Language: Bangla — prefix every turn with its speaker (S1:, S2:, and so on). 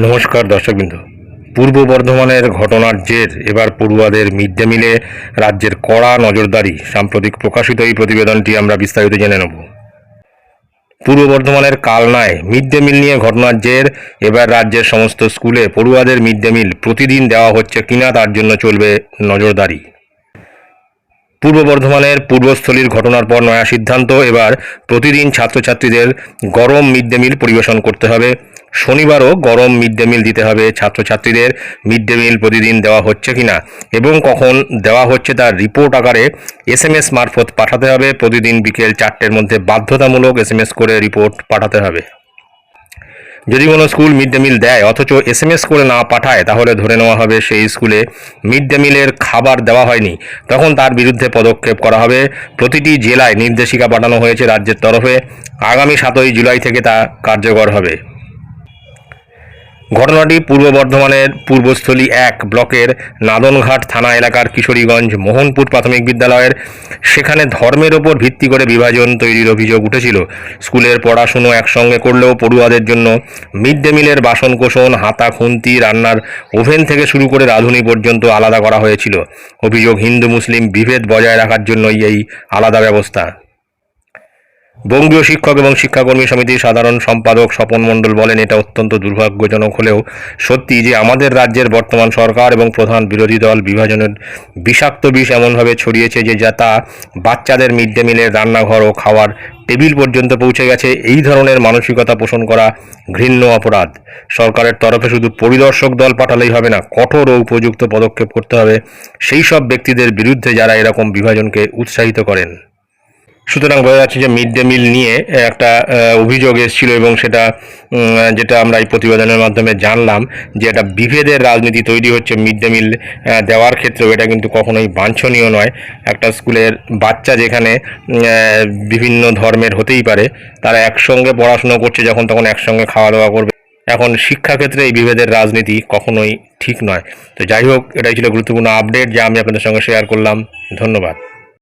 S1: নমস্কার দর্শকবৃন্দ। পূর্ব বর্ধমানের ঘটনার জের, এবার পড়ুয়াদের মিড ডে মিলে রাজ্যের কড়া নজরদারি, সাম্প্রতিক প্রকাশিত এই প্রতিবেদনটি আমরা বিস্তারিত জেনে নেব। পূর্ব বর্ধমানের কালনায় মিড ডে মিল নিয়ে ঘটনার জের, এবার রাজ্যের সমস্ত স্কুলে পড়ুয়াদের মিড ডে মিল প্রতিদিন দেওয়া হচ্ছে কিনা তার জন্য চলবে নজরদারি। পূর্ব বর্ধমানের পূর্বস্থলীর ঘটনার পর নয়া সিদ্ধান্ত, এবার প্রতিদিন ছাত্রছাত্রীদের গরম মিড ডে মিল পরিবেশন করতে হবে। শনিবারও গরম মিড ডে মিল দিতে হবে ছাত্রছাত্রীদের। মিড ডে মিল প্রতিদিন দেওয়া হচ্ছে কিনা এবং কখন দেওয়া হচ্ছে তার রিপোর্ট আকারে এস এম এস মারফত পাঠাতে হবে। প্রতিদিন বিকেল চারটের মধ্যে বাধ্যতামূলক এস এম এস করে রিপোর্ট পাঠাতে হবে। যদি কোনো স্কুল মিড ডে মিল দেয় অথচ এস এম এস করে না পাঠায়, তাহলে ধরে নেওয়া হবে সেই স্কুলে মিড ডে মিলের খাবার দেওয়া হয়নি। তখন তার বিরুদ্ধে পদক্ষেপ করা হবে। প্রতিটি জেলায় নির্দেশিকা পাঠানো হয়েছে রাজ্যের তরফে। আগামী সাতই জুলাই থেকে তা কার্যকর হবে। ঘটনাটি পূর্ব বর্ধমানের পূর্বস্থলী এক ব্লকের নাদনঘাট থানা এলাকার কিশোরীগঞ্জ মোহনপুর প্রাথমিক বিদ্যালয়ের। সেখানে ধর্মের ওপর ভিত্তি করে বিভাজন তৈরির অভিযোগ উঠেছিল। স্কুলের পড়াশুনো একসঙ্গে করলেও পড়ুয়াদের জন্য মিড ডে মিলের বাসন কোসন হাতা খুন্তি, রান্নার ওভেন থেকে শুরু করে রাঁধুনি পর্যন্ত আলাদা করা হয়েছিল। অভিযোগ হিন্দু মুসলিম বিভেদ বজায় রাখার জন্যই এই আলাদা ব্যবস্থা। বঙ্গীয় শিক্ষক এবং শিক্ষাকর্মী সমিতির সাধারণ সম্পাদক স্বপন মণ্ডল বলেন, এটা অত্যন্ত দুর্ভাগ্যজনক হলেও সত্যি যে আমাদের রাজ্যের বর্তমান সরকার এবং প্রধান বিরোধী দল বিভাজনের বিষাক্ত বিষ এমনভাবে ছড়িয়েছে যে যা তা বাচ্চাদের মিড ডে মিলের রান্নাঘর ও খাওয়ার টেবিল পর্যন্ত পৌঁছে গেছে। এই ধরনের মানসিকতা পোষণ করা ঘৃণ্য অপরাধ। সরকারের তরফে শুধু পরিদর্শক দল পাঠালেই হবে না, কঠোর ও উপযুক্ত পদক্ষেপ করতে হবে। সেই সব ব্যক্তিদের বিরুদ্ধে যারা এরকম বিভাজনকে উৎসাহিত করেন। সুতরাং বোঝা যাচ্ছে যে মিড ডে মিল নিয়ে একটা অভিযোগ এসেছিল এবং সেটা যেটা আমরা এই প্রতিবেদনের মাধ্যমে জানলাম যে একটা বিভেদের রাজনীতি তৈরি হচ্ছে মিড ডে মিল দেওয়ার ক্ষেত্রেও। এটা কিন্তু কখনোই বাঞ্ছনীয় নয়। একটা স্কুলের বাচ্চা যেখানে বিভিন্ন ধর্মের হতেই পারে, তারা একসঙ্গে পড়াশুনো করছে যখন, তখন একসঙ্গে খাওয়া দাওয়া করবে। এখন শিক্ষাক্ষেত্রে এই বিভেদের রাজনীতি কখনোই ঠিক নয়। তো যাই হোক, এটাই ছিল গুরুত্বপূর্ণ আপডেট যা আমি আপনাদের সঙ্গে শেয়ার করলাম। ধন্যবাদ।